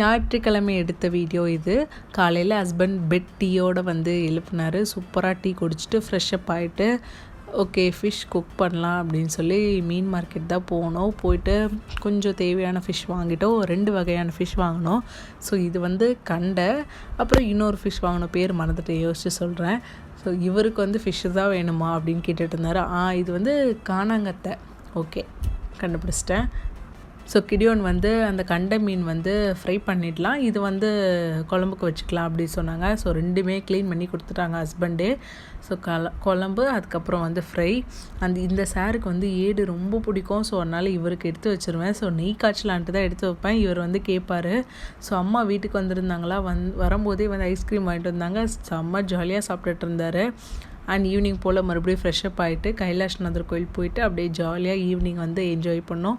ஞாயிற்றுக்கிழமை எடுத்த வீடியோ இது. காலையில் ஹஸ்பண்ட் பெட் டீயோடு வந்து எழுப்பினார். சூப்பராக டீ குடிச்சிட்டு ஃப்ரெஷ்அப் ஆகிட்டு ஓகே ஃபிஷ் குக் பண்ணலாம் அப்படின்னு சொல்லி மீன் மார்க்கெட் தான் போனோம். போயிட்டு கொஞ்சம் தேவையான ஃபிஷ் வாங்கிட்டோம். ரெண்டு வகையான ஃபிஷ் வாங்கினோம். ஸோ இது வந்து கண்டை அப்புறம் இன்னொரு ஃபிஷ் வாங்கினோம். பேர் மறந்துட்டு யோசிச்சு சொல்கிறேன் ஸோ இவருக்கு வந்து ஃபிஷ்ஷு தான் வேணுமா அப்படின்னு கேட்டுட்டு இருந்தார். ஆ இது வந்து காணாங்கத்தை. ஓகே கண்டுபிடிச்சிட்டேன். ஸோ கிடியோன் வந்து அந்த கண்டை மீன் வந்து ஃப்ரை பண்ணிடலாம். இது வந்து குழம்புக்கு வச்சுக்கலாம் அப்படி சொன்னாங்க. ஸோ ரெண்டுமே க்ளீன் பண்ணி கொடுத்துட்டாங்க ஹஸ்பண்டே ஸோ கல குழம்பு அதுக்கப்புறம் வந்து ஃப்ரை அந்த இந்த சாருக்கு வந்து ஏடு ரொம்ப பிடிக்கும். ஸோ அதனால் இவருக்கு எடுத்து வச்சுருவேன். ஸோ நெய் காய்ச்சலான்ட்டு தான் எடுத்து வைப்பேன். இவர் வந்து கேட்பார் ஸோ அம்மா வீட்டுக்கு வந்திருந்தாங்களா? வந் வரும்போதே வந்து ஐஸ்கிரீம் வாங்கிட்டு வந்தாங்க. செம்ம ஜாலியாக சாப்பிட்டுட்டு இருந்தார். அண்ட் ஈவினிங் போல் மறுபடியும் ஃப்ரெஷ்அப் ஆகிட்டு கைலாஷ்நாதர் கோயில் போயிட்டு அப்படியே ஜாலியாக ஈவினிங் வந்து என்ஜாய் பண்ணோம்.